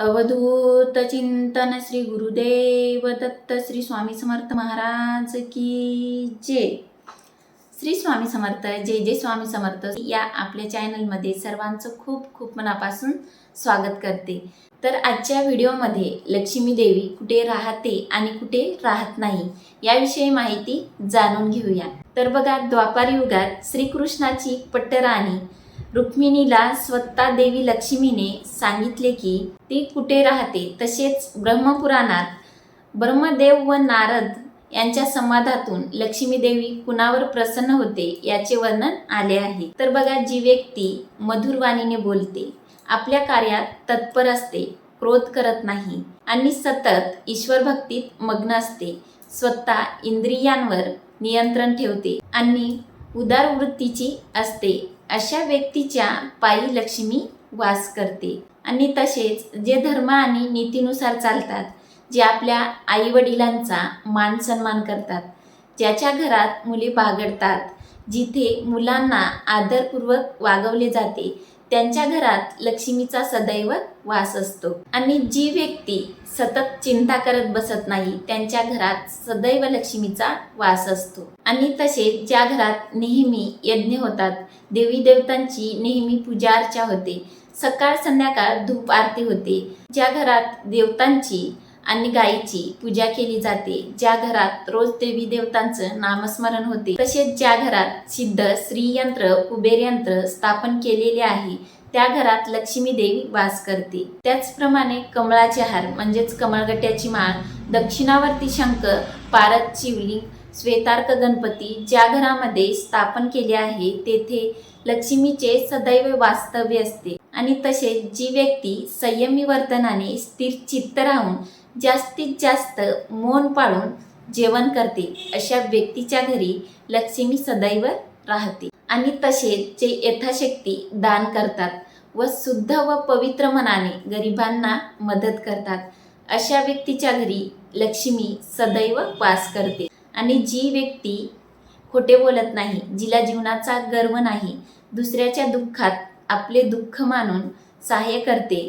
अवधूत चिंतन श्री गुरुदेव दत्त श्री स्वामी समर्थ महाराज की जय. श्री स्वामी समर्थ जय जय स्वामी समर्थ या आपल्या चॅनलमध्ये सर्वांचं खूप खूप मनापासून स्वागत करते. तर आजच्या व्हिडिओमध्ये लक्ष्मी देवी कुठे राहते आणि कुठे राहत नाही याविषयी माहिती जाणून घेऊया. तर बघा द्वापार युगात श्रीकृष्णाची पट्टराणी रुक्मिणीला स्वतः देवी लक्ष्मीने सांगितले की ती कुठे राहते? तसेच ब्रह्मपुराणात ब्रह्मदेव व नारद यांच्या संवादातून लक्ष्मी देवी कुणावर प्रसन्न होते याचे वर्णन आले आहे. तर बघा जी व्यक्ती मधुरवाणीने बोलते आपल्या कार्यात तत्पर असते क्रोध करत नाही आणि सतत ईश्वर भक्तीत मग्न असते स्वतः इंद्रियांवर नियंत्रण ठेवते आणि उदार वृत्तीची असते. अशा व्यक्तीच्या पायी लक्ष्मी वास करते. आणि तसेच जे धर्म आणि नीतीनुसार चालतात जे आपल्या आईवडिलांचा मान सन्मान करतात ज्याच्या घरात मुले बागडतात जिथे मुलांना आदरपूर्वक वागवले जाते त्यांच्या घरात लक्ष्मीचा सदैव वास असतो. आणि जी व्यक्ती सतत चिंता करत बसत नाही त्यांच्या घरात सदैव लक्ष्मीचा वास असतो. आणि तसेच ज्या घरात नेहमी यज्ञ होतात देवी देवतांची नेहमी पूजा अर्चा होते सकाळ संध्याकाळ धूप आरती होते ज्या घरात देवतांची आणि गायीची पूजा केली जाते. ज्या घरात रोज देवी देवतांचं नामस्मरण होते तसेच ज्या घरात सिद्ध श्रीयंत्र कुबेर यंत्र स्थापन केलेले आहे त्या घरात लक्ष्मी देवी वास करते. त्याचप्रमाणे कमळाचे हार म्हणजेच कमळगट्याची माळ दक्षिणावर्ती शंख पारद शिवलिंग श्वेतार्क गणपती ज्या घरामध्ये स्थापन केले आहे तेथे लक्ष्मीचे सदैव वास्तव्य असते. आणि तसेच जी व्यक्ती संयमी वर्तनाने स्थिर चित्त राहून जास्तीत जास्त मौन पाळून जेवण करते. अशा व्यक्तीच्या घरी लक्ष्मी सदैव राहते. आणि तसेच जे यथाशक्ती दान करतात व शुद्ध व पवित्र मनाने गरिबांना मदत करतात अशा व्यक्तीच्या घरी लक्ष्मी सदैव वास करते. आणि जी व्यक्ती खोटे बोलत नाही जिला जीवनाचा गर्व नाही दुसऱ्याच्या दुःखात आपले दुःख मानून सहाय्य करते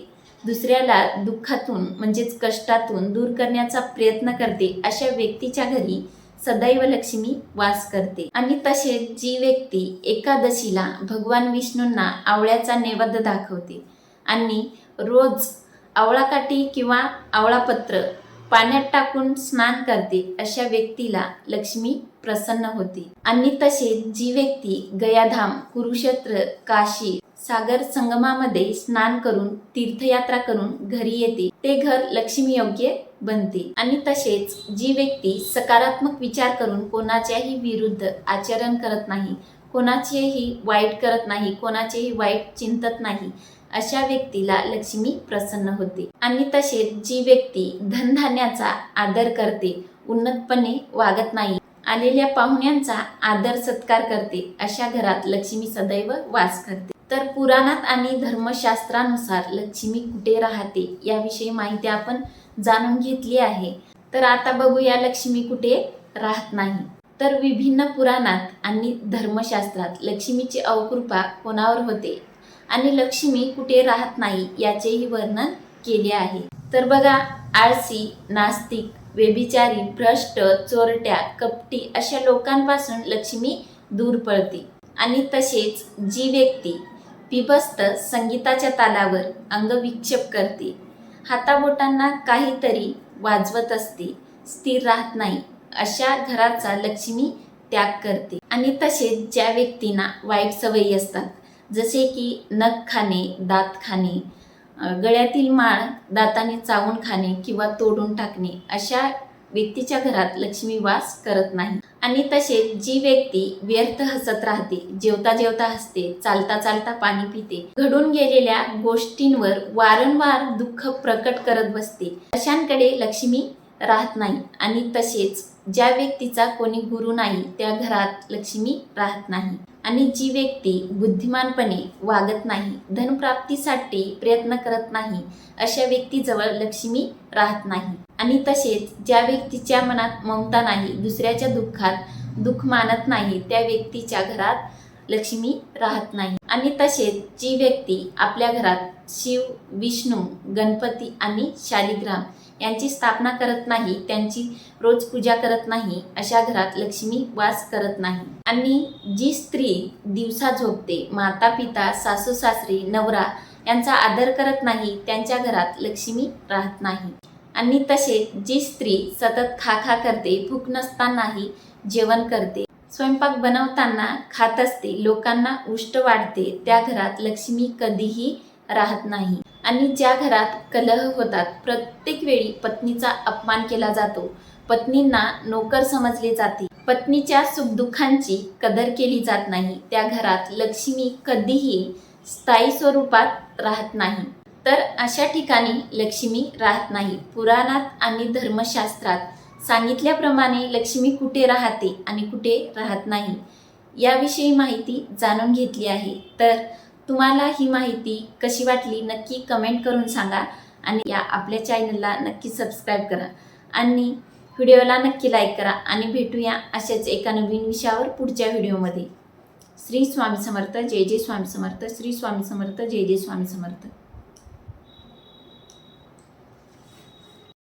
दुसऱ्याला दुःखातून म्हणजेच कष्टातून दूर करण्याचा प्रयत्न करते अशा व्यक्तीच्या घरी सदैव लक्ष्मी वास करते. आणि तसेच जी व्यक्ती एकादशीला भगवान विष्णूंना आवळ्याचा नैवेद्य दाखवते आणि रोज आवळाकाठी किंवा आवळापत्र पाण्यात टाकून स्नान करते अशा व्यक्तीला लक्ष्मी प्रसन्न होते. आणि तसेच जी व्यक्ती गयाधाम कुरुक्षेत्र काशी सागर संगमामध्ये स्नान करून तीर्थयात्रा करून घरी येते. ते घर लक्ष्मी योग्य बनते. आणि तसेच जी व्यक्ती सकारात्मक विचार करून कोणाच्याही विरुद्ध आचरण करत नाही कोणाचेही वाईट करत नाही कोणाचेही वाईट चिंतत नाही अशा व्यक्तीला लक्ष्मी प्रसन्न होते. आणि तसेच जी व्यक्ती धनधान्याचा आदर करते उन्नतपणे वागत नाही आलेल्या पाहुण्यांचा आदर सत्कार करते अशा घरात लक्ष्मी सदैव वास करते. तर पुराणात आणि धर्मशास्त्रानुसार लक्ष्मी कुठे राहते याविषयी माहिती आपण जाणून घेतली आहे. तर आता बघूया लक्ष्मी कुठे राहत नाही. तर विभिन्न पुराणात आणि धर्मशास्त्रात लक्ष्मीची अवकृपा कोणावर होते आणि लक्ष्मी कुठे राहत नाही याचेही वर्णन केले आहे. तर बघा आळसी नास्तिक व्यभिचारी भ्रष्ट चोरट्या कपटी अशा लोकांपासून लक्ष्मी दूर पळते आणि तसेच जी व्यक्ती पिबस्त संगीताच्या तालावर अंगविक्षेप करते. हाताबोटांना काहीतरी वाजवत असते. स्थिर राहत नाही. अशा घराचा लक्ष्मी त्याग करते. आणि तसेच ज्या व्यक्तींना वाईट सवयी असतात जसे की नख खाणे दात खाणे गळ्यातील माळ दाताने चावून खाणे किंवा तोडून टाकणे अशा व्यक्तीच्या घरात लक्ष्मी वास करत नाही. आणि तसेच जी व्यक्ती व्यर्थ हसत राहते जेवता जेवता हसते चालता चालता पाणी पिते घडून गेलेल्या गोष्टींवर वारंवार दुःख प्रकट करत बसते अशांकडे लक्ष्मी राहत नाही. आणि तसेच ज्या व्यक्तीचा कोणी गुरु नाही त्या घरात लक्ष्मी राहत नाही. आणि जी व्यक्ती बुद्धिमानपणे वागत नाही धनप्राप्तीसाठी प्रयत्न करत नाही अशा व्यक्तीजवळ लक्ष्मी राहत नाही. आणि तसेच ज्या व्यक्तीच्या मनात ममता नाही दुसऱ्याच्या दुःखात दुःख मानत नाही त्या व्यक्तीच्या घरात लक्ष्मी राहत नाही. आणि तसेच जी व्यक्ती आपल्या घरात शिव विष्णू गणपती आणि शालिग्राम यांची स्थापना करत नाही त्यांची रोज पूजा करत नाही अशा घरात लक्ष्मी वास करत नाही. आणि जी स्त्री दिवसा झोपते माता पिता सासू सासरे नवरा यांचा आदर करत नाही त्यांच्या घरात लक्ष्मी राहत नाही. आणि तसेच जी स्त्री सतत खा खा करते भूक नसतानाही जेवण करते. स्वयंपाक बनवताना खात असते लोकांना उष्ट वाढते त्या घरात लक्ष्मी कधीही राहत नाही. आणि ज्या घरात कलह होतात प्रत्येक वेळी पत्नीचा अपमान केला जातो. पत्नींना नोकर समजले जाते. पत्नीच्या सुखदुःखांची कदर केली जात नाही. त्या घरात लक्ष्मी कधीही स्थायी स्वरूपात राहत नाही. तर अशा ठिकाणी लक्ष्मी राहत नाही. पुराणात आणि धर्मशास्त्रात सांगितल्याप्रमाणे लक्ष्मी कुठे राहते आणि कुठे राहत नाही याविषयी माहिती जाणून घेतली आहे. तर तुम्हाला ही माहिती कशी वाटली नक्की कमेंट करून सांगा आणि या आपल्या चॅनलला नक्की सबस्क्राईब करा आणि व्हिडिओला नक्की लाईक करा आणि भेटूया अशाच एका नवीन विषयावर पुढच्या व्हिडिओमध्ये. श्री स्वामी समर्थ जय जय स्वामी समर्थ श्री स्वामी समर्थ जय जय स्वामी समर्थ.